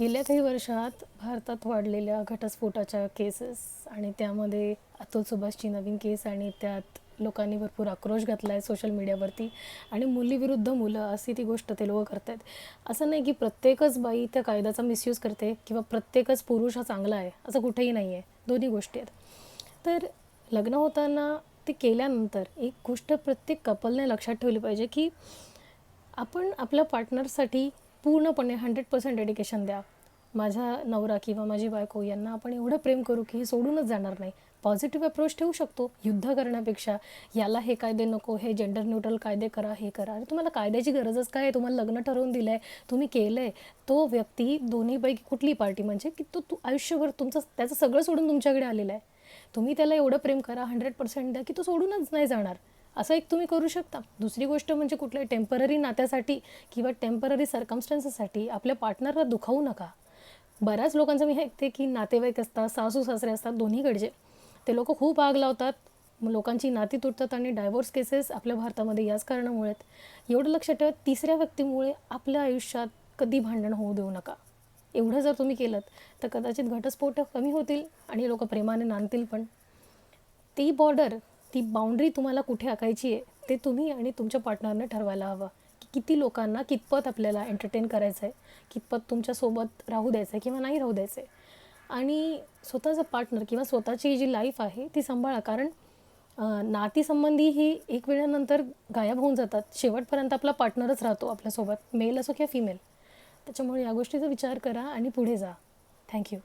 गेल्या काही वर्षात भारतात वाढलेल्या घटस्फोटाच्या केसेस आणि त्यामध्ये अतुल सुभाषची नवीन केस आणि त्यात लोकांनी भरपूर आक्रोश घातला आहे सोशल मीडियावरती आणि मुलीविरुद्ध मुलं अशी ती गोष्ट ते लोक करत आहेत असं नाही की प्रत्येकच बाई त्या कायद्याचा मिसयूज करते किंवा प्रत्येकच पुरुष हा चांगला आहे असं कुठेही नाही आहे. दोन्ही गोष्टी आहेत. तर लग्न होताना ते केल्यानंतर एक गोष्ट प्रत्येक कपलने लक्षात ठेवली पाहिजे की आपण आपल्या पार्टनरसाठी पूर्णपणे हंड्रेड पर्सेंट डेडिकेशन द्या. माझा नवरा किंवा माझी बायको यांना आपण एवढं प्रेम करू की हे सोडूनच जाणार नाही. पॉझिटिव्ह अप्रोच ठेवू शकतो युद्ध करण्यापेक्षा. याला हे कायदे नको हे जेंडर न्यूट्रल कायदे करा हे करा. अरे तुम्हाला कायद्याची गरजच काय आहे? तुम्हाला लग्न ठरवून दिलं आहे तुम्ही केलं आहे तो व्यक्ती दोन्हीपैकी कुठली पार्टी म्हणजे की तो तू आयुष्यभर तुमचं त्याचं सगळं सोडून तुमच्याकडे आलेलं आहे. तुम्ही त्याला एवढं प्रेम करा हंड्रेड पर्सेंट द्या की तो सोडूनच नाही जाणार. असं एक तुम्ही करू शकता. दुसरी गोष्ट म्हणजे कुठल्याही टेंपररी नात्यासाठी किंवा टेंपररी सर्कमस्टन्सेससाठी आपल्या पार्टनरला दुखावू नका. बऱ्याच लोकांचं मी हे ऐकते की नातेवाईक असतात सासू सासरे असतात दोन्हीकडचे. ते लोक खूप आग लावतात मग लोकांची नाती तुटतात आणि डायव्होर्स केसेस आपल्या भारतामध्ये याच कारणामुळे आहेत. एवढं लक्षात ठेवा तिसऱ्या व्यक्तीमुळे आपल्या आयुष्यात कधी भांडण होऊ देऊ नका. एवढं जर तुम्ही केलं तर कदाचित घटस्फोट कमी होतील आणि लोक प्रेमाने नांदतील पण. ती बॉर्डर ती बाउंड्री तुम्हाला कुठे आखायची आहे ते तुम्ही आणि तुमच्या पार्टनरने ठरवायला हवं. की किती लोकांना कितपत आपल्याला एंटरटेन करायचं आहे कितपत तुमच्यासोबत राहू द्यायचं आहे किंवा नाही राहू द्यायचं आहे. आणि स्वतःचं पार्टनर किंवा स्वतःची जी लाईफ आहे ती सांभाळा. कारण नातीसंबंधी ही एक वेळानंतर गायब होऊन जातात. शेवटपर्यंत आपला पार्टनरच राहतो आपल्यासोबत मेल असो किंवा फिमेल त्याच्यामुळे या गोष्टीचा विचार करा आणि पुढे जा. थँक्यू